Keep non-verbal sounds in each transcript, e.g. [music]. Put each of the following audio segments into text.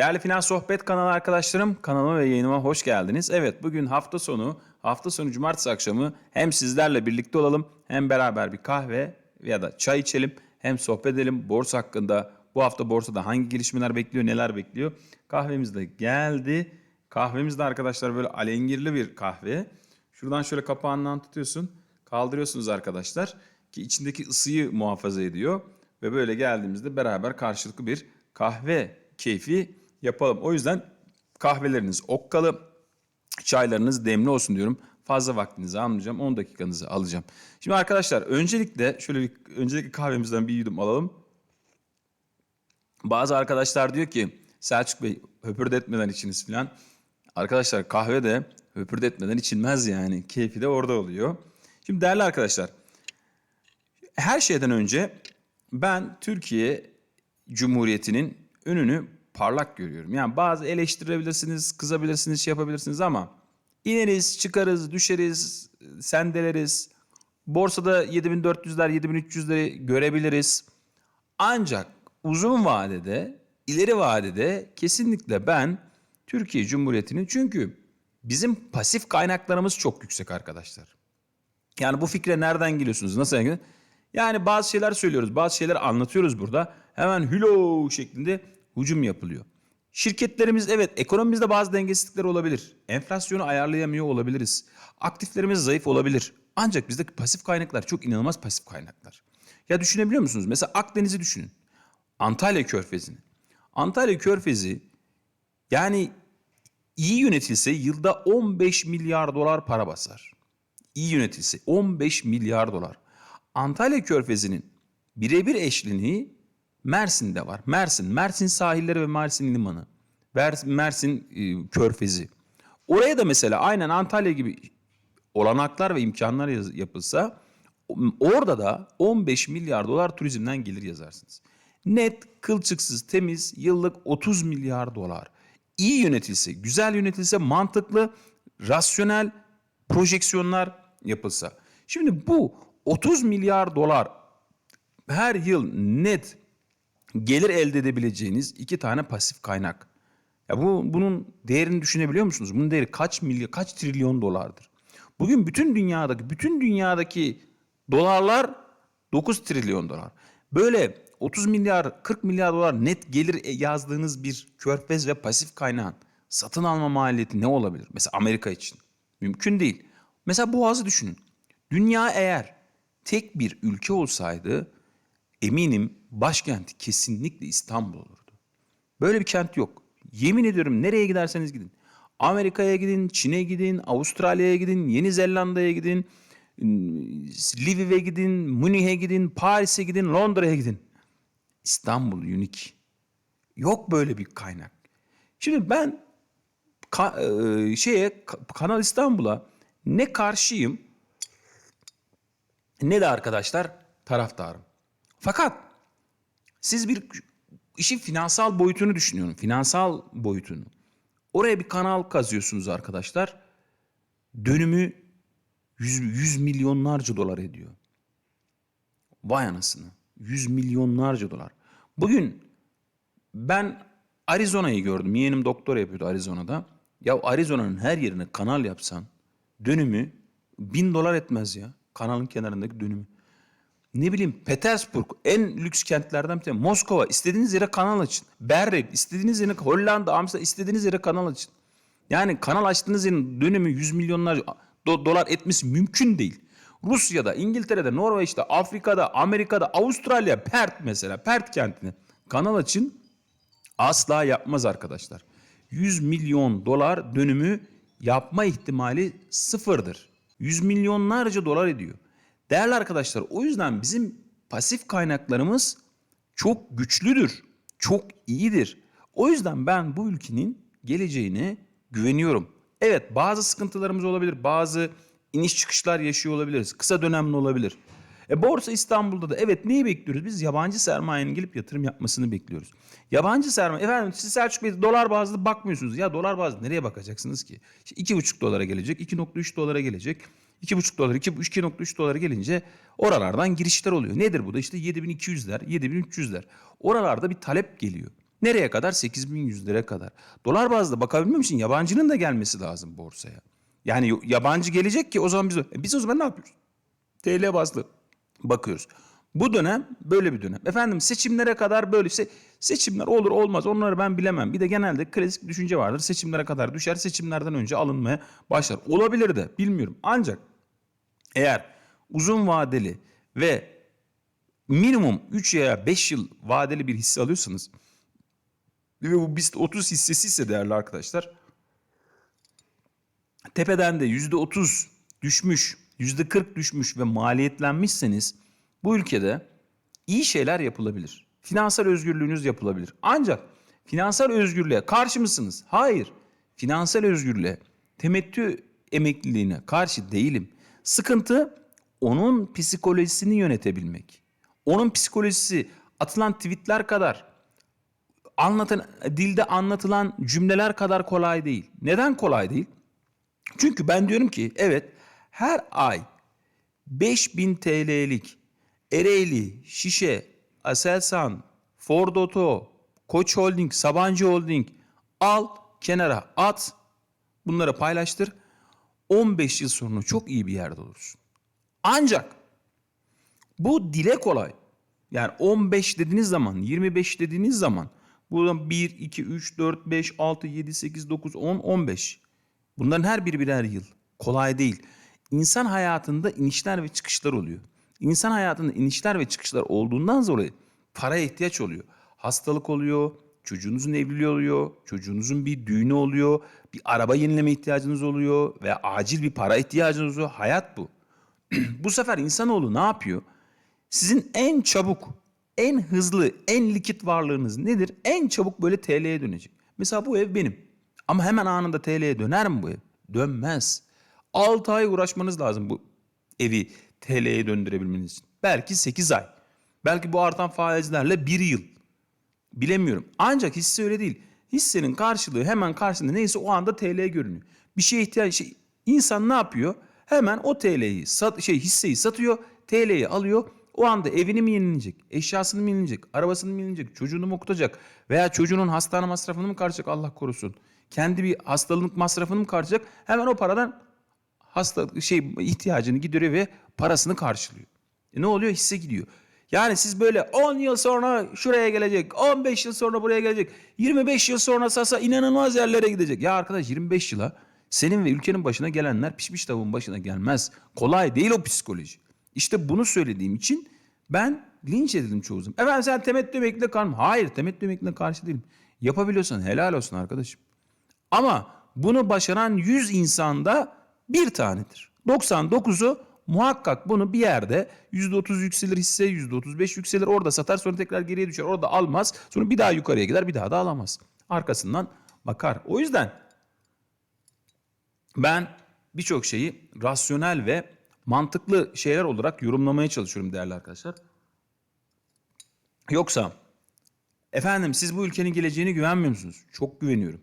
Değerli Finans Sohbet kanalı arkadaşlarım, kanalıma ve yayınıma hoş geldiniz. Evet, bugün hafta sonu, hafta sonu cumartesi akşamı hem sizlerle birlikte olalım, hem beraber bir kahve ya da çay içelim, hem sohbet edelim. Borsa hakkında, bu hafta borsada hangi gelişmeler bekliyor, neler bekliyor. Kahvemiz de geldi. Kahvemiz de arkadaşlar böyle alengirli bir kahve. Şuradan şöyle kapağından tutuyorsun, kaldırıyorsunuz arkadaşlar ki içindeki ısıyı muhafaza ediyor. Ve böyle geldiğimizde beraber karşılıklı bir kahve keyfi yapalım. O yüzden kahveleriniz okkalı, çaylarınız demli olsun diyorum. Fazla vaktinizi almayacağım. 10 dakikanızı alacağım. Şimdi arkadaşlar öncelikle şöyle bir öncelikle kahvemizden bir yudum alalım. Bazı arkadaşlar diyor ki Selçuk Bey höpürdetmeden içiniz falan. Arkadaşlar kahve de höpürdetmeden içilmez yani. Keyfi de orada oluyor. Şimdi değerli arkadaşlar her şeyden önce ben Türkiye Cumhuriyeti'nin önünü parlak görüyorum. Yani bazı eleştirebilirsiniz, kızabilirsiniz, şey yapabilirsiniz ama ineriz, çıkarız, düşeriz, sendeleriz. Borsada 7400'ler, 7300'leri görebiliriz. Ancak uzun vadede, ileri vadede kesinlikle ben Türkiye Cumhuriyeti'nin çünkü bizim pasif kaynaklarımız çok yüksek arkadaşlar. Yani bu fikre nereden geliyorsunuz? Nasıl yani? Yani bazı şeyler söylüyoruz, bazı şeyler anlatıyoruz burada. Hemen hülo şeklinde hücum yapılıyor. Şirketlerimiz evet ekonomimizde bazı dengesizlikler olabilir. Enflasyonu ayarlayamıyor olabiliriz. Aktiflerimiz zayıf olabilir. Ancak bizdeki pasif kaynaklar çok inanılmaz pasif kaynaklar. Ya düşünebiliyor musunuz? Mesela Akdeniz'i düşünün. Antalya Körfezi'ni. Antalya Körfezi yani iyi yönetilse yılda 15 milyar dolar para basar. İyi yönetilse 15 milyar dolar. Antalya Körfezi'nin birebir eşliliği Mersin'de var. Mersin, Mersin sahilleri ve Mersin limanı. Mer- Mersin e, Körfezi. Oraya da mesela aynen Antalya gibi olanaklar ve imkanlar yapılsa orada da 15 milyar dolar turizmden gelir yazarsınız. Net, kılçıksız, temiz yıllık 30 milyar dolar. İyi yönetilse, güzel yönetilse, mantıklı, rasyonel projeksiyonlar yapılsa. Şimdi bu 30 milyar dolar her yıl net gelir elde edebileceğiniz iki tane pasif kaynak. Ya bu bunun değerini düşünebiliyor musunuz? Bunun değeri kaç milyon, kaç trilyon dolardır? Bugün bütün dünyadaki bütün dünyadaki dolarlar 9 trilyon dolar. Böyle 30 milyar 40 milyar dolar net gelir yazdığınız bir körfez ve pasif kaynağın satın alma maliyeti ne olabilir? Mesela Amerika için. Mümkün değil. Mesela Boğaz'ı düşünün. Dünya eğer tek bir ülke olsaydı eminim başkenti kesinlikle İstanbul olurdu. Böyle bir kent yok. Yemin ediyorum nereye giderseniz gidin. Amerika'ya gidin, Çin'e gidin, Avustralya'ya gidin, Yeni Zelanda'ya gidin, Lviv'e gidin, Münih'e gidin, Paris'e gidin, Londra'ya gidin. İstanbul unik. Yok böyle bir kaynak. Şimdi ben ka- e, şeye ka- Kanal İstanbul'a ne karşıyım ne de arkadaşlar taraftarım. Fakat siz bir işin finansal boyutunu düşünüyorum. Finansal boyutunu. Oraya bir kanal kazıyorsunuz arkadaşlar. Dönümü 100, 100 milyonlarca dolar ediyor. Vay anasını. 100 milyonlarca dolar. Bugün ben Arizona'yı gördüm. Yeğenim doktora yapıyordu Arizona'da. Ya Arizona'nın her yerine kanal yapsan dönümü bin dolar etmez ya. Kanalın kenarındaki dönümü. Ne bileyim Petersburg en lüks kentlerden bir tanesi. Moskova istediğiniz yere kanal açın. Berlin istediğiniz yere Hollanda, Amsterdam istediğiniz yere kanal açın. Yani kanal açtığınız yerin dönümü 100 milyonlar do- dolar etmesi mümkün değil. Rusya'da, İngiltere'de, Norveç'te, Afrika'da, Amerika'da, Avustralya, Perth mesela, Perth kentine kanal açın asla yapmaz arkadaşlar. 100 milyon dolar dönümü yapma ihtimali sıfırdır. 100 milyonlarca dolar ediyor. Değerli arkadaşlar o yüzden bizim pasif kaynaklarımız çok güçlüdür. Çok iyidir. O yüzden ben bu ülkenin geleceğine güveniyorum. Evet bazı sıkıntılarımız olabilir. Bazı iniş çıkışlar yaşıyor olabiliriz. Kısa dönemli olabilir. E Borsa İstanbul'da da evet neyi bekliyoruz? Biz yabancı sermayenin gelip yatırım yapmasını bekliyoruz. Yabancı sermaye, efendim siz Selçuk Bey dolar bazlı bakmıyorsunuz. Ya dolar bazlı nereye bakacaksınız ki? İşte 2,5 dolara gelecek, 2,3 dolara gelecek. 2,5 dolar, 2,3 dolara gelince oralardan girişler oluyor. Nedir bu da? İşte 7200'ler, 7300'ler. Oralarda bir talep geliyor. Nereye kadar? 8100'lere kadar. Dolar bazlı bakabilmem için yabancının da gelmesi lazım borsaya. Yani yabancı gelecek ki o zaman biz e biz o zaman ne yapıyoruz? TL bazlı bakıyoruz. Bu dönem böyle bir dönem. Efendim seçimlere kadar böyle se- seçimler olur olmaz onları ben bilemem. Bir de genelde klasik düşünce vardır. Seçimlere kadar düşer seçimlerden önce alınmaya başlar. Olabilir de bilmiyorum. Ancak eğer uzun vadeli ve minimum 3 ya 5 yıl vadeli bir hisse alıyorsanız ve bu BIST 30 hissesi ise değerli arkadaşlar tepeden de %30 düşmüş, %40 düşmüş ve maliyetlenmişseniz bu ülkede iyi şeyler yapılabilir. Finansal özgürlüğünüz yapılabilir. Ancak finansal özgürlüğe karşı mısınız? Hayır. Finansal özgürlüğe, temettü emekliliğine karşı değilim. Sıkıntı onun psikolojisini yönetebilmek. Onun psikolojisi atılan tweetler kadar, anlatan dilde anlatılan cümleler kadar kolay değil. Neden kolay değil? Çünkü ben diyorum ki evet her ay 5000 TL'lik Ereğli, Şişe, Aselsan, Ford Oto, Koç Holding, Sabancı Holding al kenara at bunları paylaştır. 15 yıl sonra çok iyi bir yerde olursun. Ancak bu dile kolay. Yani 15 dediğiniz zaman, 25 dediğiniz zaman buradan 1, 2, 3, 4, 5, 6, 7, 8, 9, 10, 15. Bunların her biri birer yıl. Kolay değil. İnsan hayatında inişler ve çıkışlar oluyor. İnsan hayatında inişler ve çıkışlar olduğundan dolayı paraya ihtiyaç oluyor. Hastalık oluyor, çocuğunuzun evliliği oluyor, çocuğunuzun bir düğünü oluyor, bir araba yenileme ihtiyacınız oluyor ve acil bir para ihtiyacınız oluyor. Hayat bu. [clears throat] bu sefer insanoğlu ne yapıyor? Sizin en çabuk, en hızlı, en likit varlığınız nedir? En çabuk böyle TL'ye dönecek. Mesela bu ev benim. Ama hemen anında TL'ye döner mi bu ev? Dönmez. 6 ay uğraşmanız lazım bu evi TL'ye döndürebilmeniz için. Belki 8 ay. Belki bu artan faizlerle 1 yıl. Bilemiyorum. Ancak hisse öyle değil. Hissenin karşılığı hemen karşında neyse o anda TL görünüyor. Bir şeye ihtiyaç şey, insan ne yapıyor? Hemen o TL'yi sat, şey hisseyi satıyor, TL'yi alıyor. O anda evini mi yenilecek, eşyasını mı yenilecek, arabasını mı yenilecek, çocuğunu mu okutacak veya çocuğunun hastane masrafını mı karşılayacak Allah korusun. Kendi bir hastalık masrafını mı karşılayacak? Hemen o paradan hasta şey ihtiyacını gideriyor ve parasını karşılıyor. E ne oluyor? Hisse gidiyor. Yani siz böyle 10 yıl sonra şuraya gelecek, 15 yıl sonra buraya gelecek, 25 yıl sonra sasa inanılmaz yerlere gidecek. Ya arkadaş 25 yıla senin ve ülkenin başına gelenler pişmiş tavuğun başına gelmez. Kolay değil o psikoloji. İşte bunu söylediğim için ben linç edildim çoğu zaman. Efendim sen temettü emekliliğine karşı Hayır temettü emekliliğine karşı değilim. Yapabiliyorsan helal olsun arkadaşım. Ama bunu başaran 100 insanda bir tanedir. 99'u muhakkak bunu bir yerde %30 yükselir hisse, %35 yükselir. Orada satar sonra tekrar geriye düşer. Orada almaz. Sonra bir daha yukarıya gider bir daha da alamaz. Arkasından bakar. O yüzden ben birçok şeyi rasyonel ve mantıklı şeyler olarak yorumlamaya çalışıyorum değerli arkadaşlar. Yoksa efendim siz bu ülkenin geleceğine güvenmiyor musunuz? Çok güveniyorum.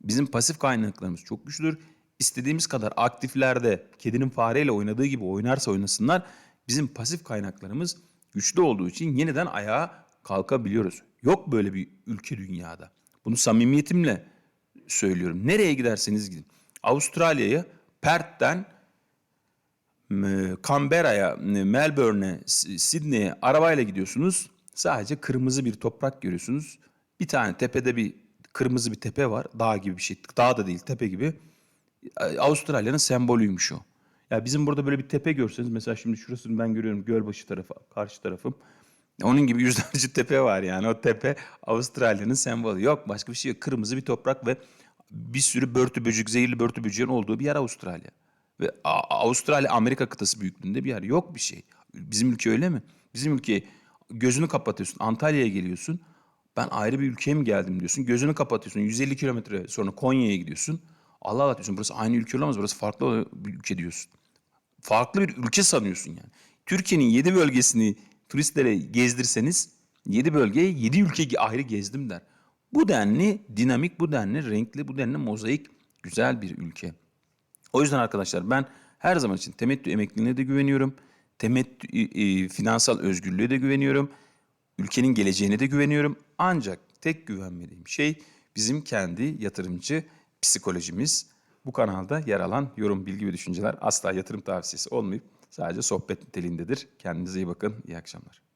Bizim pasif kaynaklarımız çok güçlüdür. İstediğimiz kadar aktiflerde kedinin fareyle oynadığı gibi oynarsa oynasınlar. Bizim pasif kaynaklarımız güçlü olduğu için yeniden ayağa kalkabiliyoruz. Yok böyle bir ülke dünyada. Bunu samimiyetimle söylüyorum. Nereye giderseniz gidin. Avustralya'yı Perth'ten Canberra'ya, Melbourne'e, Sydney'e arabayla gidiyorsunuz. Sadece kırmızı bir toprak görüyorsunuz. Bir tane tepede bir kırmızı bir tepe var. Dağ gibi bir şey. Dağ da değil, tepe gibi. Avustralya'nın sembolüymüş o. Ya bizim burada böyle bir tepe görseniz mesela şimdi şurasını ben görüyorum Gölbaşı tarafı, karşı tarafım. Onun gibi [laughs] yüzlerce tepe var yani. O tepe Avustralya'nın sembolü. Yok başka bir şey yok. Kırmızı bir toprak ve bir sürü börtü böcek, zehirli börtü böceğin olduğu bir yer Avustralya. Ve Avustralya Amerika kıtası büyüklüğünde bir yer. Yok bir şey. Bizim ülke öyle mi? Bizim ülke gözünü kapatıyorsun. Antalya'ya geliyorsun. Ben ayrı bir ülkeye mi geldim diyorsun. Gözünü kapatıyorsun. 150 kilometre sonra Konya'ya gidiyorsun. Allah Allah diyorsun. Burası aynı ülke olamaz. Burası farklı bir ülke diyorsun. Farklı bir ülke sanıyorsun yani. Türkiye'nin 7 bölgesini turistlere gezdirseniz 7 bölgeyi 7 ülke ayrı gezdim der. Bu denli dinamik, bu denli renkli, bu denli mozaik güzel bir ülke. O yüzden arkadaşlar ben her zaman için temettü emekliliğine de güveniyorum. Temettü e, finansal özgürlüğe de güveniyorum. Ülkenin geleceğine de güveniyorum. Ancak tek güvenmediğim şey bizim kendi yatırımcı psikolojimiz. Bu kanalda yer alan yorum, bilgi ve düşünceler asla yatırım tavsiyesi olmayıp sadece sohbet niteliğindedir. Kendinize iyi bakın. İyi akşamlar.